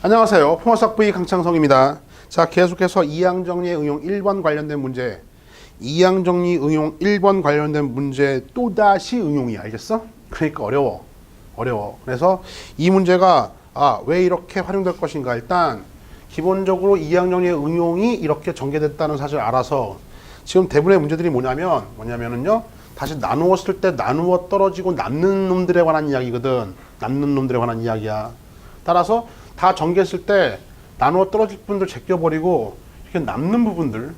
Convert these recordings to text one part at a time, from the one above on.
안녕하세요. 포마삭 V 강창성입니다. 자, 계속해서 이항정리의 응용 1번 관련된 문제. 이항정리 응용 1번 관련된 문제 또다시 응용이 알겠어? 그러니까 어려워. 어려워. 그래서 이 문제가 아, 왜 이렇게 활용될 것인가? 일단 기본적으로 이항정리의 응용이 이렇게 전개됐다는 사실을 알아서 지금 대부분의 문제들이 뭐냐면 뭐냐면은요. 다시 나누었을 때 나누어 떨어지고 남는 놈들에 관한 이야기거든. 남는 놈들에 관한 이야기야. 따라서 다 전개했을 때 나누어 떨어질 부분들 제껴버리고 이렇게 남는 부분들,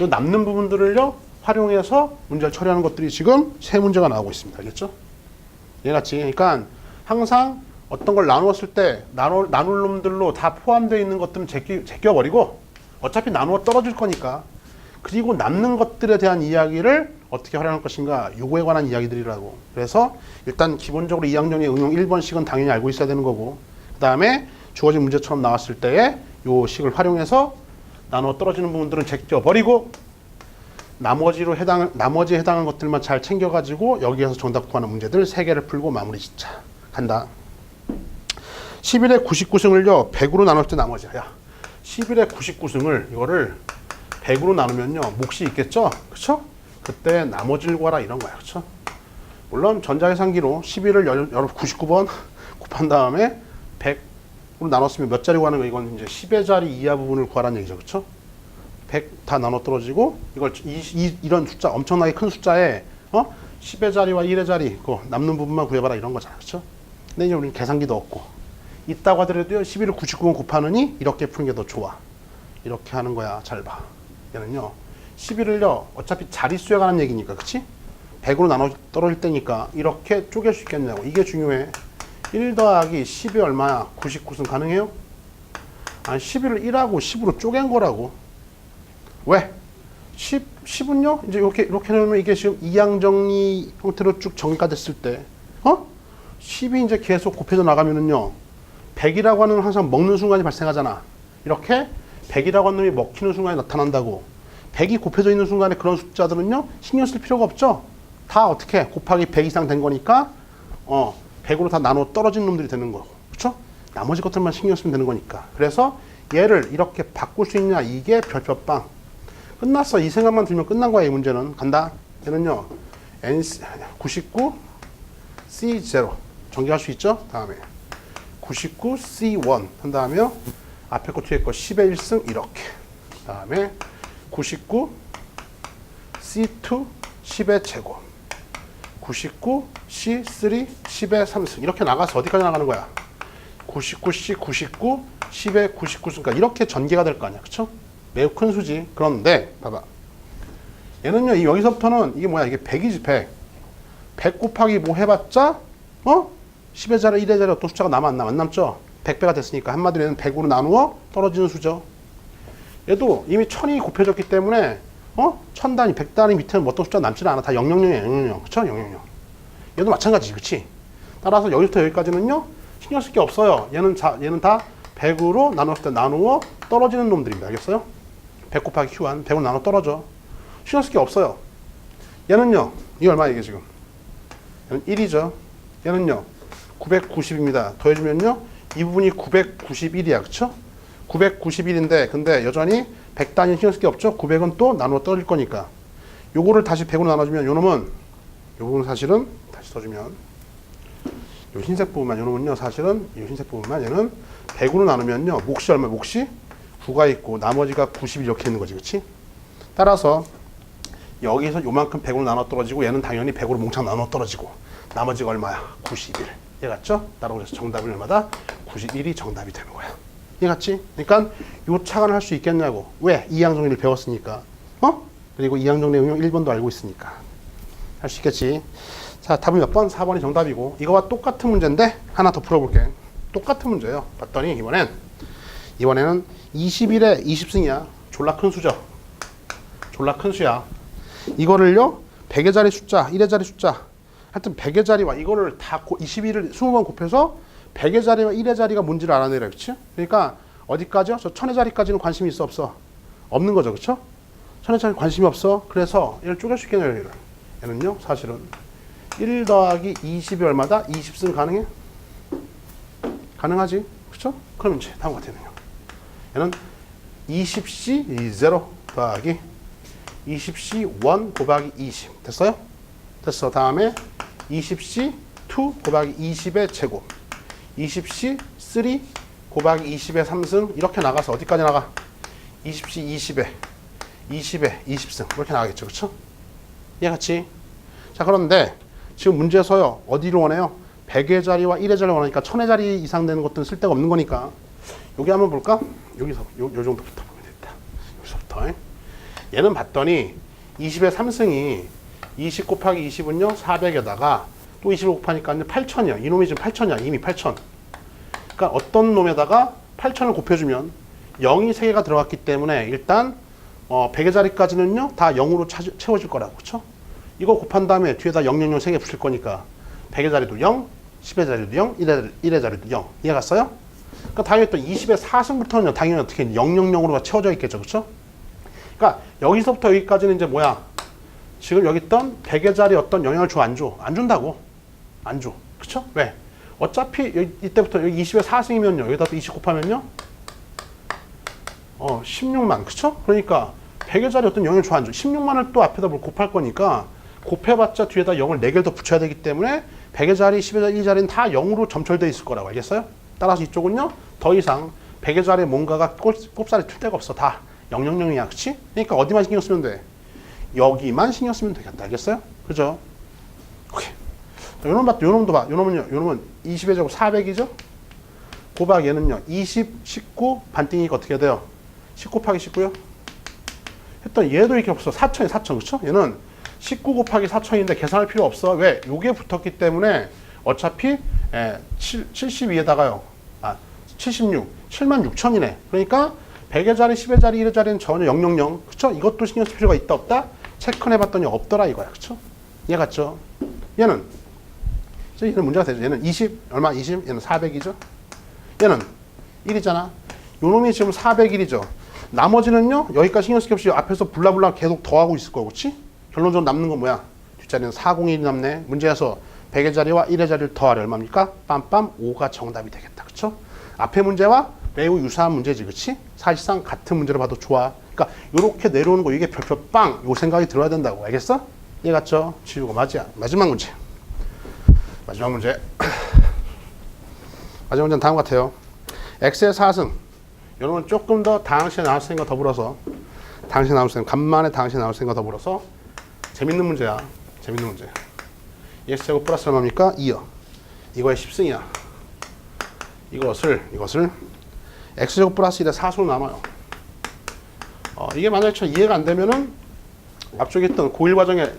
이 남는 부분들을요 활용해서 문제를 처리하는 것들이 지금 세 문제가 나오고 있습니다. 알겠죠? 얘같이 그러니까 항상 어떤 걸 나누었을 때 나누, 나눌 놈들로 다 포함되어 있는 것들은 제끼, 제껴버리고 어차피 나누어 떨어질 거니까 그리고 남는 것들에 대한 이야기를 어떻게 활용할 것인가 요거에 관한 이야기들이라고 그래서 일단 기본적으로 이항정의 응용 1번씩은 당연히 알고 있어야 되는 거고 그 다음에 주어진 문제처럼 나왔을 때에 요 식을 활용해서 나누어 떨어지는 부분들은 제껴 버리고 나머지로 해당 나머지에 해당하는 것들만 잘 챙겨 가지고 여기에서 정답 구하는 문제들 세 개를 풀고 마무리 짓자 간다. 11의 99승을요 100으로 나눌 때 나머지야. 야, 11의 99승을 이거를 100으로 나누면요 몫이 있겠죠, 그렇죠? 그때 나머지를 구하라 이런 거야, 그렇죠? 물론 전자계산기로 11을 여러 99번 곱한 다음에 100으로 나눴으면 몇 자리 구하는 거 이건 이제 10의 자리 이하 부분을 구하라는 얘기죠, 그렇죠? 100 다 나눠 떨어지고 이걸 이, 이, 이런 숫자 엄청나게 큰 숫자에 어? 10의 자리와 1의 자리 그 남는 부분만 구해봐라 이런 거잖아. 그렇죠? 근데 이제 우리는 계산기도 없고 있다고 하더라도 11을 99번 곱하느니 이렇게 푸는 게 더 좋아. 이렇게 하는 거야. 잘 봐. 얘는요 11을요 어차피 자릿수에 관한 얘기니까 그치? 100으로 나눠 떨어질 때니까 이렇게 쪼갤 수 있겠냐고. 이게 중요해 1 더하기 10이 얼마야? 99승 가능해요? 아니 11을 1하고 10으로 쪼갠 거라고 왜? 10, 10은요? 이제 이렇게, 이렇게 놓으면 이게 지금 이항정리 형태로 쭉 정리가 됐을 때, 어? 10이 이제 계속 곱해져 나가면은요, 100이라고 하는 항상 먹는 순간이 발생하잖아. 이렇게 100이라고 하는 놈이 먹히는 순간에 나타난다고. 100이 곱해져 있는 순간에 그런 숫자들은요, 신경 쓸 필요가 없죠? 다 어떻게? 곱하기 100 이상 된 거니까, 어, 100으로 다 나눠 떨어진 놈들이 되는 거고. 그쵸? 나머지 것들만 신경 쓰면 되는 거니까. 그래서 얘를 이렇게 바꿀 수 있냐, 이게 별표빵. 끝났어. 이 생각만 들면 끝난 거야, 이 문제는. 간다. 얘는요, N, 99, C0. 전개할 수 있죠? 다음에. 99, C1. 한 다음에, 앞에 거 뒤에 거 10의 1승, 이렇게. 다음에, 99, C2, 10의 제곱. 99, C3, 10의 3승. 이렇게 나가서 어디까지 나가는 거야? 99C, 99, 10의 99승까지. 이렇게 전개가 될 거 아니야. 그쵸? 매우 큰 수지. 그런데 봐봐. 얘는요. 이 여기서부터는 이게 뭐야? 이게 100이지 100. 100 곱하기 뭐 해봤자 어? 10의 자리 1의 자리 어떤 숫자가 남아? 안 남죠? 100배가 됐으니까 한마디로 얘는 100으로 나누어 떨어지는 수죠. 얘도 이미 1000이 곱해졌기 때문에 어? 1000단위, 100단위 밑에는 뭐 어떤 숫자 남지 않아. 다 000이야, 000. 그쵸? 000. 얘도 마찬가지지, 그치? 따라서 여기부터 여기까지는요, 신경 쓸 게 없어요. 얘는 자, 얘는 다 100으로 나눴을 때 나누어 떨어지는 놈들입니다. 알겠어요? 100 곱하기 Q1, 100으로 나눠 떨어져. 신경 쓸 게 없어요. 얘는요, 이 얼마 이게 지금? 얘는 1이죠. 얘는요, 990입니다. 더해주면요, 이 부분이 991이야. 그쵸? 991인데, 근데 여전히 100단위 신경 쓸 게 없죠? 900은 또 나누어 떨어질 거니까. 요거를 다시 100으로 나눠주면, 요 놈은, 요거는 사실은, 다시 써주면, 요 흰색 부분만, 요 놈은요, 사실은, 이 흰색 부분만, 얘는 100으로 나누면요, 몫이 얼마, 몫이 9가 있고, 나머지가 90 이렇게 있는 거지, 그치? 따라서, 여기서 요만큼 100으로 나눠 떨어지고, 얘는 당연히 100으로 몽창 나눠 떨어지고, 나머지가 얼마야? 91. 얘 같죠? 따라고 해서 정답은 얼마다? 91이 정답이 되는 거야. 얘 같지? 그러니까 요 차관을 할 수 있겠냐고. 왜? 이항정리를 배웠으니까. 어? 그리고 이항정리 응용 1번도 알고 있으니까. 할 수 있겠지. 자, 답은 몇 번? 4번이 정답이고. 이거와 똑같은 문제인데 하나 더 풀어볼게. 똑같은 문제예요. 봤더니 이번엔 이번에는 21에 20승이야. 졸라 큰 수죠. 졸라 큰 수야. 이거를요. 100의 자리 숫자, 1의 자리 숫자. 하여튼 100의 자리와 이거를 다 21을 20번 곱해서 100의 자리와 1의 자리가 뭔지를 알아내라. 그치? 그러니까 어디까지요? 저 1000의 자리까지는 관심이 있어 없어? 없는 거죠. 그쵸? 1000의 자리 관심이 없어. 그래서 얘를 있겠네요. 얘를. 얘는요. 사실은 1 더하기 20이 얼마다? 20승 가능해? 가능하지. 그쵸? 그럼 이제 다음과 같아요. 얘는 20C 0 더하기 20C 1 곱하기 20 됐어요? 됐어. 다음에 20C 2 곱하기 20의 제곱 20C 3 곱하기 20의 3승 이렇게 나가서 어디까지 나가? 20C 20에 20에 20승 이렇게 나가겠죠. 그쵸? 이해같이? 자 그런데 지금 문제에서요 어디를 원해요? 100의 자리와 1의 자리를 원하니까 1000의 자리 이상 되는 것들은 쓸데가 없는 거니까 여기 한번 볼까? 여기서 요, 요 정도부터 보면 됐다 여기서부터 얘는 봤더니 20의 3승이 20 곱하기 20은요 400에다가 또 20을 곱하니까 8000이야 이놈이 지금 8000이야 이미 8000 그러니까 어떤 놈에다가 8000을 곱해주면 0이 3개가 들어갔기 때문에 일단 어, 100의 자리까지는요 다 0으로 차, 채워질 거라고 그쵸? 이거 곱한 다음에 뒤에다 0, 0, 0 3개 붙일 거니까 100의 자리도 0, 10의 자리도 0, 1의, 1의 자리도 0 이해 갔어요? 그러니까 당연히 또 20의 4승부터는 당연히 어떻게 0, 0, 0으로 채워져 있겠죠 그쵸? 그러니까 여기서부터 여기까지는 이제 뭐야 지금 여기 있던 100의 자리 어떤 영향을 줘 안 줘? 안 준다고 안 줘. 그쵸? 왜? 어차피 여기, 이때부터 여기 20에 4승이면요. 여기다 또 20 곱하면요. 어, 16만. 그쵸? 그러니까 100의 자리 어떤 영향을 줘 안 줘? 16만을 또 앞에다 뭘 곱할 거니까 곱해봤자 뒤에다 0을 4개를 더 붙여야 되기 때문에 100의 자리, 10의 자리, 1 자리는 다 0으로 점철되어 있을 거라고 알겠어요? 따라서 이쪽은요. 더 이상 100의 자리에 뭔가가 꼽, 꼽살이 튈 데가 없어. 다 000이야. 그치? 그러니까 어디만 신경 쓰면 돼? 여기만 신경 쓰면 되겠다. 알겠어요? 그죠? 요놈 봐, 요놈도 봐. 요놈은요, 요놈은 20의 제곱 400이죠? 곱하기 얘는요, 20, 19, 반띵이니까 어떻게 돼요? 10 곱하기 19요? 했더니 얘도 이렇게 없어. 4천이 4천, 그쵸? 얘는 19 곱하기 4천인데 계산할 필요 없어. 왜? 요게 붙었기 때문에 어차피 예, 7, 72에다가요. 아, 76, 7만 6천이네. 그러니까 100의 자리, 10의 자리, 1의 자리는 전혀 000. 그쵸? 이것도 신경 쓸 필요가 있다, 없다? 체크해 봤더니 없더라 이거야. 그쵸? 이해 갔죠? 얘는 얘는 문제가 되죠. 얘는 20 얼마? 20 얘는 400이죠. 얘는 1이잖아. 요 놈이 지금 401이죠. 나머지는요. 여기까지 신경 쓸게 없이 앞에서 블라블라 계속 더하고 있을 거고, 그렇지? 결론적으로 남는 건 뭐야? 뒷자리는 401이 남네. 문제에서 100의 자리와 1의 자리를 더하래 얼마입니까? 빰빰 5가 정답이 되겠다. 그렇죠? 앞에 문제와 매우 유사한 문제지, 그렇지? 사실상 같은 문제를 봐도 좋아. 그러니까 이렇게 내려오는 거 이게 별표 빵! 요 생각이 들어야 된다고. 알겠어? 이해 갔죠? 지우고 맞이야. 마지막 문제. 마지막 문제. 마지막 문제는 다음 같아요. x의 4승. 여러분 조금 더 당시에 생과 더불어서 당시에 생 간만에 당시에 생과 더불어서 재밌는 문제야. 재밌는 문제. x제곱 플러스 얼마입니까? 2요. 이거의 10승이야. 이것을 이것을 x제곱 플러스 1에 4수로 남아요. 어, 이게 만약에 참 이해가 안 되면은 앞쪽에 있던 고1 과정에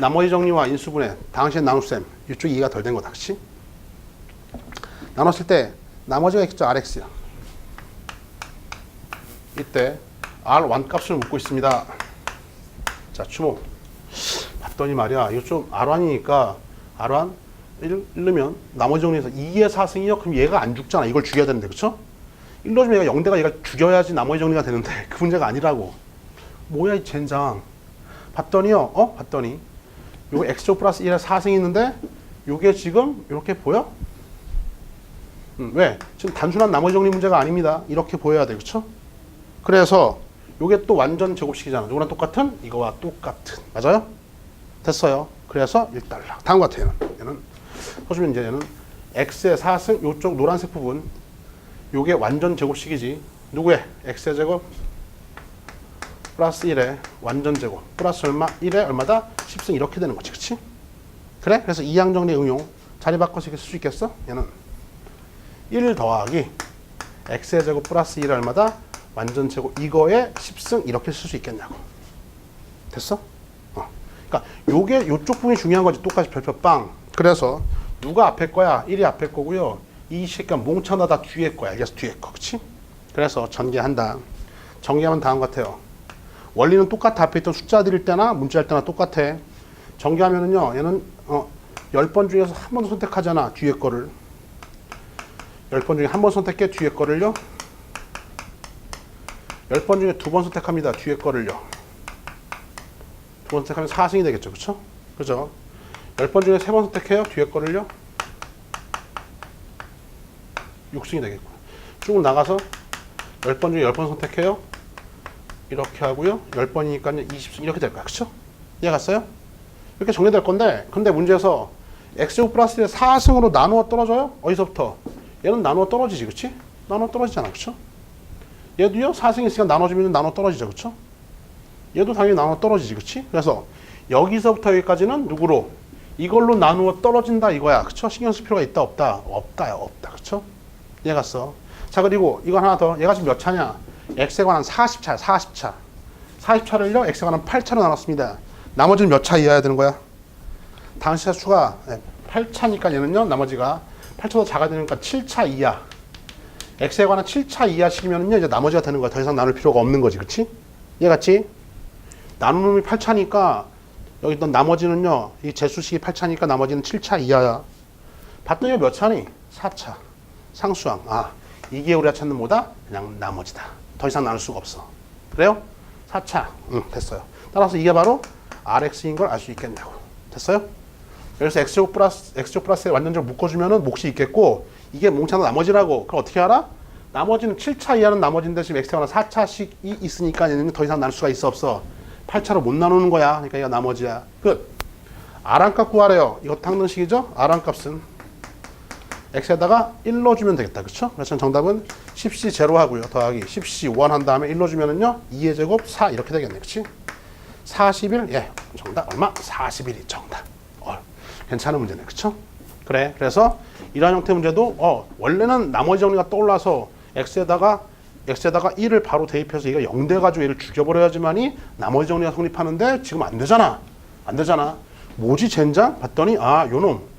나머지 정리와 인수분해 당시에 나눗셈 이쪽 이해가 덜 된 거다 그치? 나눴을 때 나머지가 있죠 RX야 이때 R1 값을 묻고 있습니다. 자 주목 봤더니 말이야. 이거 좀 R1이니까 R1 1넣으면 나머지 정리해서 2의 4승이요? 그럼 얘가 안 죽잖아. 이걸 죽여야 되는데 그쵸? 1 넣어주면 얘가 0대가 얘가 죽여야지 나머지 정리가 되는데 그 문제가 아니라고. 뭐야 이 젠장. 봤더니요. 어? 봤더니 요 x조 플러스 1에 4승이 있는데 요게 지금 이렇게 보여? 음, 왜? 지금 단순한 나머지 정리 문제가 아닙니다. 이렇게 보여야 돼. 그쵸? 그래서 요게 또 완전 제곱식이잖아. 요거랑 똑같은 이거와 똑같은. 맞아요? 됐어요. 그래서 1달러. 다음 같아요. 얘는. 얘는 써주면 이제 얘는 x의 4승 요쪽 노란색 부분 요게 완전 제곱식이지. 누구의? x의 제곱 플러스 1에 완전 제곱 플러스 얼마? 1에 얼마다? 10승 이렇게 되는 거지 그치? 그래? 그래서 이항 정리 응용 자리 바꿔서 이렇게 쓸 수 있겠어? 얘는 1 더하기 x의 제곱 플러스 1에 얼마다? 완전 제곱 이거에 10승 이렇게 쓸 수 있겠냐고 됐어? 어. 그러니까 요게 요쪽 부분이 중요한 거지 똑같이 별표 빵 그래서 누가 앞에 거야? 1이 앞에 거고요 이 새끼가 몽차나 다 뒤에 거야 알겠어? 뒤에 거 그치? 그래서 전개한다 전개하면 다음 같아요 원리는 똑같아. 앞에 있던 숫자들일 때나 문자일 때나 똑같아. 전개하면은요, 얘는, 어, 10번 중에서 한 번 선택하잖아. 뒤에 거를. 10번 중에 한 번 선택해. 뒤에 거를요. 10번 중에 두 번 선택합니다. 뒤에 거를요. 두 번 선택하면 4승이 되겠죠. 그쵸? 그죠? 10번 중에 세 번 선택해요. 뒤에 거를요. 6승이 되겠고. 쭉 나가서 10번 중에 10번 선택해요. 이렇게 하고요. 10번이니까 20 이렇게 될 거야. 그쵸? 이해 갔어요? 이렇게 정리될 건데 근데 문제에서 x제곱 플러스 4승으로 나누어 떨어져요? 어디서부터? 얘는 나누어 떨어지지 그치? 나누어 떨어지잖아 그쵸? 얘도요 4승 있으니까 나눠주면 나눠 떨어지죠 그쵸? 얘도 당연히 나눠 떨어지지 그치? 그래서 여기서부터 여기까지는 누구로? 이걸로 나누어 떨어진다 이거야 그쵸? 신경 쓸 필요가 있다 없다? 없다요 없다 그쵸? 이해 갔어? 자 그리고 이거 하나 더 얘가 지금 몇 차냐? X에 관한 40차 40차. 40차를요 x에 관한 8차로 나눴습니다. 나머지는 몇 차 이하야 되는 거야? 당시차 수가 8차니까 얘는요 나머지가 8차도 작아야 되니까 7차 이하. x에 관한 7차 이하식이면요 이제 나머지가 되는 거야. 더 이상 나눌 필요가 없는 거지. 그치? 나누는 놈이 8차니까 여기 있던 나머지는요 이 재수식이 8차니까 나머지는 7차 이하야. 봤더니 몇 차니? 4차. 상수항. 아 이게 우리가 찾는 뭐다? 그냥 나머지다 더 이상 나눌 수가 없어. 그래요? 4차. 응 됐어요. 따라서 이게 바로 RX인 걸 알 수 있겠냐고. 됐어요? 그래서 X제곱 플러스 X제곱 플러스에 완전적으로 묶어주면은 몫이 있겠고 이게 몽차나 나머지라고. 그럼 어떻게 알아? 나머지는 7차 이하는 나머지인데 지금 X가 4차씩이 있으니까 얘는 더 이상 나눌 수가 있어 없어. 8차로 못 나누는 거야. 그러니까 이거 나머지야. 끝. R한값 구하래요. 이것도 항등식이죠? R한값은 x에다가 1로 주면 되겠다. 그쵸? 그래서 정답은 10c 제로 하고요. 더하기 10c 1한 다음에 1로 주면은요. 2의 제곱 4 이렇게 되겠네. 그치? 41. 예. 정답 얼마? 41이 정답. 어, 괜찮은 문제네. 그쵸? 그래. 그래서 이러한 형태 문제도 어, 원래는 나머지 정리가 떠올라서 x에다가 x에다가 1을 바로 대입해서 얘가 0 돼 가지고 얘를 죽여버려야지만이 나머지 정리가 성립하는데 지금 안 되잖아. 안 되잖아. 뭐지 젠장? 봤더니 아, 요놈.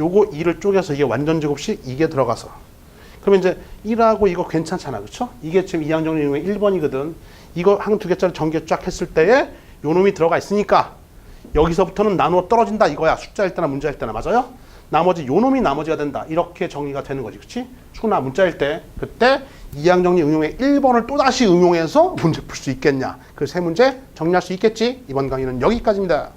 요거 2를 쪼개서 이게 완전 제곱식 이게 들어가서. 그러면 이제 1하고 이거 괜찮잖아. 그쵸? 이게 지금 이항정리 이용의 1번이거든. 이거 한두 개짜리 전개 쫙 했을 때에 요 놈이 들어가 있으니까 여기서부터는 나누어 떨어진다 이거야. 숫자일 때나 문자일 때나. 맞아요? 나머지 요 놈이 나머지가 된다. 이렇게 정리가 되는 거지. 그치? 수나 문자일 때. 그때 이항정리 응용의 1번을 또다시 응용해서 문제 풀 수 있겠냐. 그 세 문제 정리할 수 있겠지? 이번 강의는 여기까지입니다